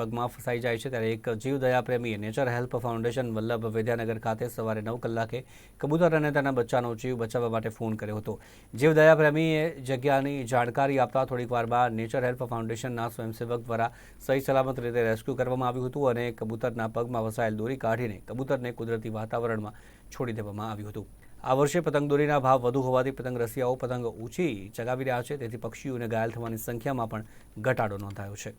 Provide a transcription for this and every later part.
પગમાં ફસાઈ જાય છે ત્યારે એક જીવદયા પ્રેમીએ nature help foundation Vallabh Vidyanagar ખાતે સવારે નવ કલાકે કબૂતર અને તેના બચ્ચાનો જીવ બચાવવા માટે ફોન કર્યો હતો. જીવદયા પ્રેમીએ જગ્યાની જાણકારી આપતા થોડીક વાર નેચર હેલ્પ ફાઉન્ડેશનના સ્વયંસેવક દ્વારા સહી સલામત રીતે રેસ્ક્યુ કરવામાં આવ્યું હતું અને કબૂતરના પગમાં વસાયેલ દોરી કાઢીને કબૂતરને કુદરતી વાતાવરણમાં છોડી દેવામાં આવ્યું હતું. આ વર્ષે પતંગદોરીના ભાવ વધુ હોવાથી પતંગ રસિયાઓ પતંગ ઊંચી ચગાવી રહ્યા છે, તેથી પક્ષીઓને ઘાયલ થવાની સંખ્યામાં પણ ઘટાડો નોંધાયો છે.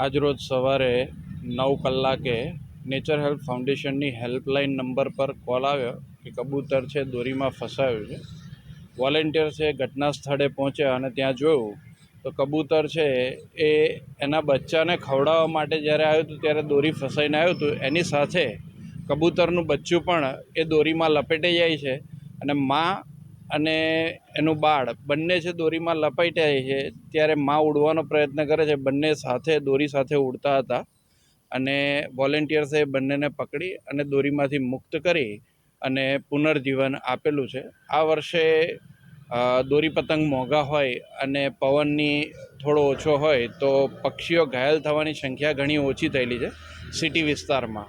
આજરોજ સવારે નવ કલાકે નેચર હેલ્પ ફાઉન્ડેશનની હેલ્પલાઇન નંબર પર કોલ આવ્યો કે કબૂતર છે દોરીમાં ફસાયું છે. વોલેન્ટિયર છે ઘટના સ્થળે પહોંચ્યા અને ત્યાં જોયું તો કબૂતર છે એ એના બચ્ચાને ખવડાવવા માટે જ્યારે આવ્યું હતું ત્યારે દોરી ફસાઈને આવ્યું હતું એની સાથે કબૂતરનું બચ્ચું પણ એ દોરીમાં લપેટે જાય છે અને મા અને એનું બાળ બંને છે દોરીમાં લપેટાય છે, ત્યારે મા ઉડવાનો પ્રયત્ન કરે છે. બંને સાથે, દોરી સાથે ઉડતા હતા અને વોલેન્ટિયર્સે બંનેને પકડી અને દોરીમાંથી મુક્ત કરી અને પુનર્જીવન આપેલું છે. આ વર્ષે દોરી પતંગ મોંઘા હોય અને પવનની થોડો ઓછો હોય, તો પક્ષીઓ ઘાયલ થવાની સંખ્યા ઘણી ઓછી થયેલી છે સિટી વિસ્તારમાં.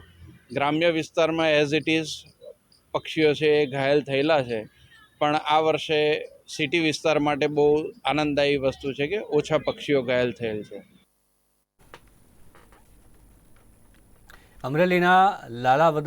ગ્રામ્ય વિસ્તારમાં એઝ ઇટ ઇઝ પક્ષીઓ છે એ ઘાયલ થયેલા છે. પણ આ વર્ષે સિટી વિસ્તાર માટે બહુ આનંદદાયી વસ્તુ છે કે ઓછા પક્ષીઓ ઘાયલ થયેલ છે. અમરેલીના લાલાવદર